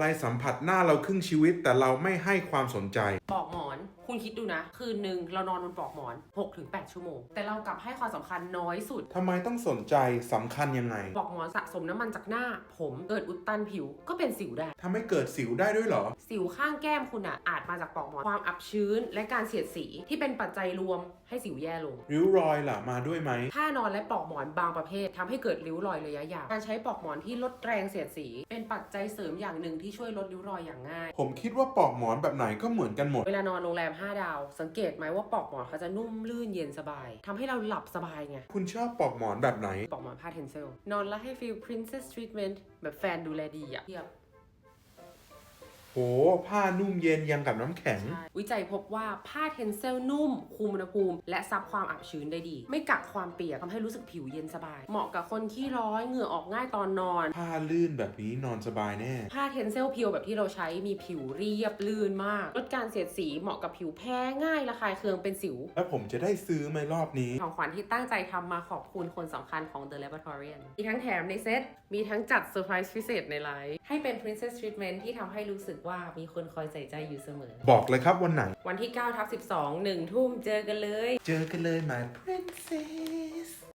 อะไรสัมผัสหน้าเราครึ่งชีวิต แต่เราไม่ให้ความสนใจ บอก คุณคิดดูนะ คืนหนึ่งเรานอนบนปลอกหมอน 6-8 ชั่วโมง แต่เรากลับให้ความสำคัญน้อยสุด ทำไมต้องสนใจสำคัญยังไงปลอกหมอนสะสมน้ำมันจากหน้า ผมเกิดอุดตันผิวก็เป็นสิวได้ ทำให้เกิดสิวได้ด้วยเหรอ สิวข้างแก้มคุณอะอาจมาจากปลอกหมอนความอับชื้น และการเสียดสีที่เป็นปัจจัยรวมให้สิวแย่ลง ริ้วรอยล่ะมาด้วยไหมท่านอนและปลอกหมอนบางประเภททำให้เกิดริ้วรอยระยะยาวการใช้ปลอกหมอนที่ลดแรงเสียดสี เป็นปัจจัยเสริมอย่างหนึ่งที่ช่วยลดริ้วรอยอย่างง่าย ผมคิดว่าปลอกหมอนแบบไหนก็เหมือนกันหมด เวลานอนโรงแรม5 ดาว สังเกตไหมว่าปลอกหมอนเขาจะนุ่มลื่นเย็นสบายทำให้เราหลับสบายไง คุณชอบปลอกหมอนแบบไหน ปลอกหมอนผ้าเทนเซล นอนแล้วให้ฟีล princess treatment แบบแฟนดูแลดีอะเทียบ โหผ้านุ่มเย็นยังกับน้ำแข็งใช่วิจัยพบว่าผ้าเทนเซลนุ่ม คุมอุณหภูมิ และซับความอับชื้นได้ดี ไม่กักความเปียกทำให้รู้สึกผิวเย็นสบาย เหมาะกับคนขี้ร้อยเหงื่อออกง่ายตอนนอน ผ้าลื่นแบบนี้นอนสบายแน่ ผ้าเทนเซลเพียวแบบที่เราใช้มีผิวเรียบลื่นมาก ลดการเสียดสีเหมาะกับผิวแพ้ง่ายระคายเคืองเป็นสิว แล้วผมจะได้ซื้อไหมรอบนี้ ของขวัญที่ตั้งใจทำมาขอบคุณคนสำคัญของ The Laboratorian มีทั้งแถมในเซตมีทั้งจัดเซอร์ไพรส์พิเศษในไลฟ์ให้เป็น Princess Treatment ที่ทำให้รู้สึกว่ามีคนคอยใส่ใจอยู่เสมอ บอกเลยครับวันไหน วันที่9ทับ12 1ทุ่มเจอกันเลย เจอกันเลย my princess